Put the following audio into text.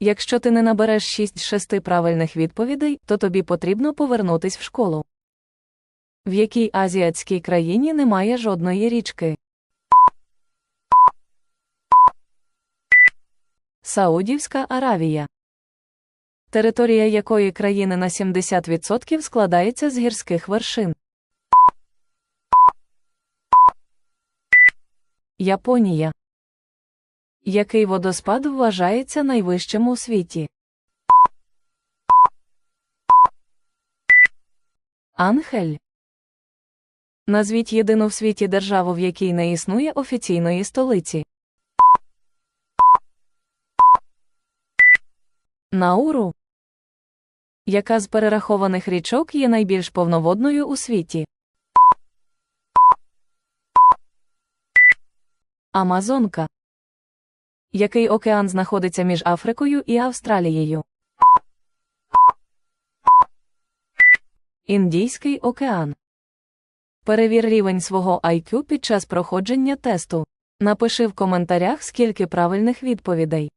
Якщо ти не набереш 6 з 6 правильних відповідей, то тобі потрібно повернутись в школу. В якій азіатській країні немає жодної річки? Саудівська Аравія. Територія якої країни на 70% складається з гірських вершин? Японія. Який водоспад вважається найвищим у світі? Анхель. Назвіть єдину в світі державу, в якій не існує офіційної столиці. Науру. Яка з перерахованих річок є найбільш повноводною у світі? Амазонка. Який океан знаходиться між Африкою і Австралією? Індійський океан. Перевір рівень свого IQ під час проходження тесту. Напиши в коментарях, скільки правильних відповідей.